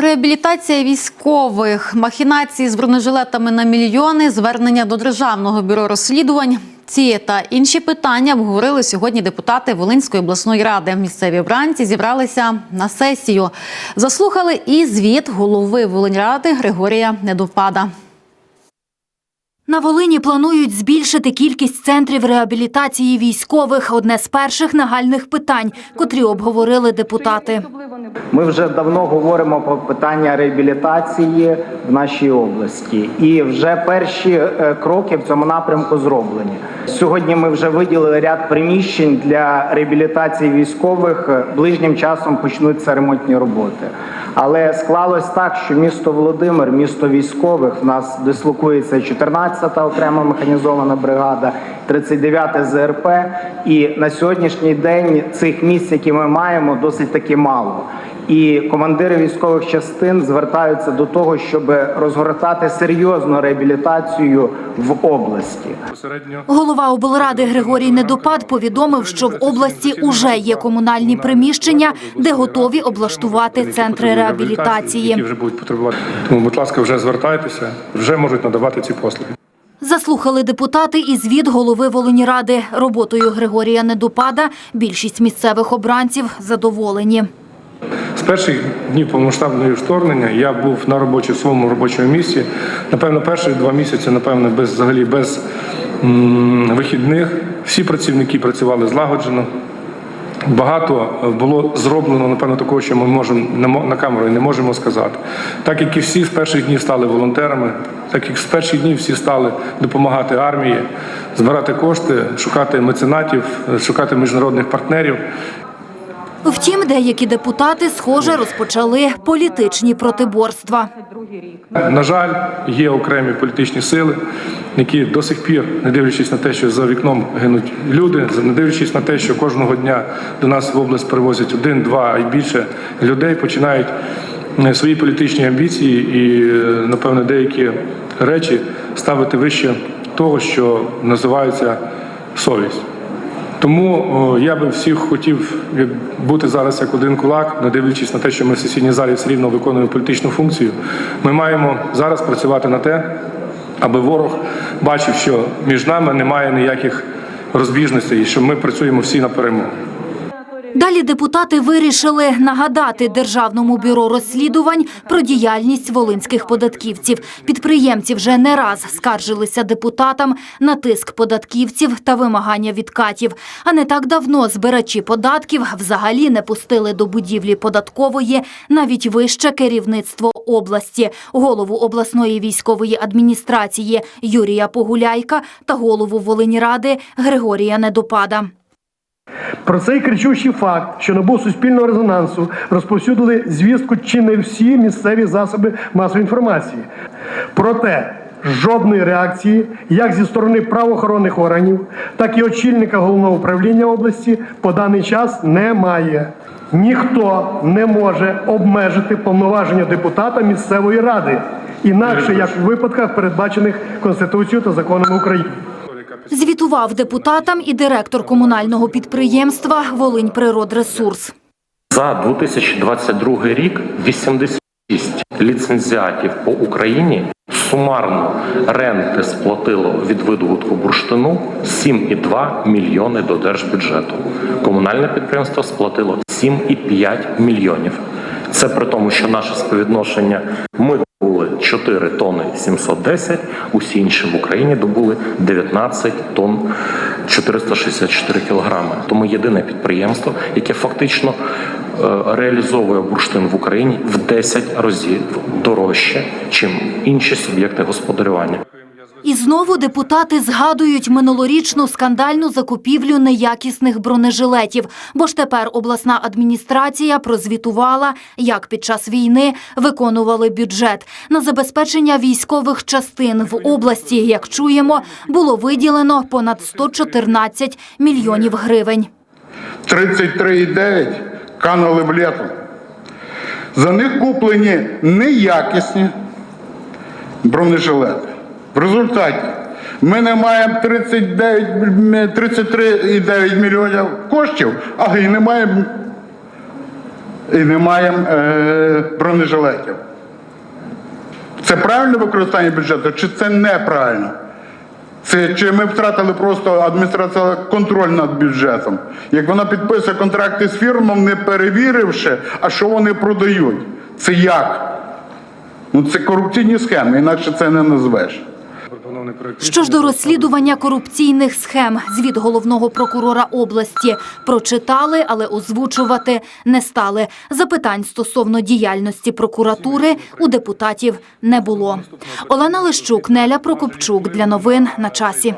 Реабілітація військових, махінації з бронежилетами на мільйони, звернення до Державного бюро розслідувань. Ці та інші питання обговорили сьогодні депутати Волинської обласної ради. Місцеві обранці зібралися на сесію. Заслухали і звіт голови Волиньради Григорія Недовпада. На Волині планують збільшити кількість центрів реабілітації військових. Одне з перших нагальних питань, котрі обговорили депутати. Ми вже давно говоримо про питання реабілітації в нашій області, і вже перші е, кроки в цьому напрямку зроблені. Сьогодні ми вже виділили ряд приміщень для реабілітації військових. Ближнім часом почнуться ремонтні роботи. Але склалось так, що місто Володимир, місто військових, в нас дислокується 14-та окрема механізована бригада, 39 ЗРП. І на сьогоднішній день цих місць, які ми маємо, досить таки мало. І командири військових частин звертаються до того, щоб розгортати серйозну реабілітацію в області. Голова облради Григорій Недопад повідомив, що в області уже є комунальні приміщення, де готові облаштувати центри реабілітації. які вже будуть потребувати. Тому, будь ласка, вже звертайтеся, вже можуть надавати ці послуги. Заслухали депутати і звіт голови Волиніради. Роботою Григорія Недопада більшість місцевих обранців задоволені. З перших днів повномасштабного вторгнення я був на робочій своєму робочому місці. Напевно, перші два місяці, напевно, без взагалі без м, вихідних. Всі працівники працювали злагоджено. Багато було зроблено, напевно, такого, що ми можемо на камеру і не можемо сказати. Так як і всі з перших днів стали волонтерами, так як з перших днів всі стали допомагати армії, збирати кошти, шукати меценатів, шукати міжнародних партнерів. Втім, деякі депутати, схоже, розпочали політичні протиборства. На жаль, є окремі політичні сили, які до сих пір, не дивлячись на те, що за вікном гинуть люди, не дивлячись на те, що кожного дня до нас в область привозять один, два і більше людей, починають е, свої політичні амбіції і, е, напевне, деякі речі ставити вище того, що називається совість. Тому о, я би всіх хотів бути зараз як один кулак, не дивлячись на те, що ми в сесійній залі все рівно виконуємо політичну функцію. Ми маємо зараз працювати на те, аби ворог бачив, що між нами немає ніяких розбіжностей, і що ми працюємо всі на перемогу. Далі депутати вирішили нагадати Державному бюро розслідувань про діяльність волинських податківців. Підприємці вже не раз скаржилися депутатам на тиск податківців та вимагання відкатів. А не так давно збирачі податків взагалі не пустили до будівлі податкової навіть вище керівництво області, голову обласної військової адміністрації Юрія Погуляйка та голову Волиніради Григорія Недопада. Про цей кричущий факт, що набув суспільного резонансу, розповсюдили звістку чи не всі місцеві засоби масової інформації. Проте жодної реакції, як зі сторони правоохоронних органів, так і очільника головного управління області по даний час немає. Ніхто не може обмежити повноваження депутата місцевої ради, інакше як у випадках, передбачених Конституцією та законами України. Звітував депутатам і директор комунального підприємства Волинь Природресурс. За 2022 рік 86 ліцензіатів по Україні сумарно ренти сплатило від видобутку бурштину 7,2 мільйони до держбюджету. Комунальне підприємство сплатило 7,5 мільйонів. Це при тому, що наше співвідношення ми 4 тонни 710, усі інші в Україні добули 19 тонн 464 кілограми. Тому єдине підприємство, яке фактично е, реалізовує бурштин в Україні в 10 разів дорожче, чим інші суб'єкти господарювання. І знову депутати згадують минулорічну скандальну закупівлю неякісних бронежилетів, бо ж тепер обласна адміністрація прозвітувала, як під час війни виконували бюджет. На забезпечення військових частин в області, як чуємо, було виділено понад 114 мільйонів гривень. 33,9 канули в літу. За них куплені неякісні бронежилети. В результаті ми не маємо 33,9 мільйонів коштів, а і не маємо і не маємо е, бронежилетів. Це правильне використання бюджету чи це неправильно? Це чи ми втратили просто адміністрація контроль над бюджетом? Як вона підписує контракти з фірмами, не перевіривши, а що вони продають? Це як? Ну це корупційні схеми, інакше це не назвеш. Що ж до розслідування корупційних схем, звіт головного прокурора області прочитали, але озвучувати не стали. Запитань стосовно діяльності прокуратури у депутатів не було. Олена Лищук, Неля Прокопчук для новин на часі.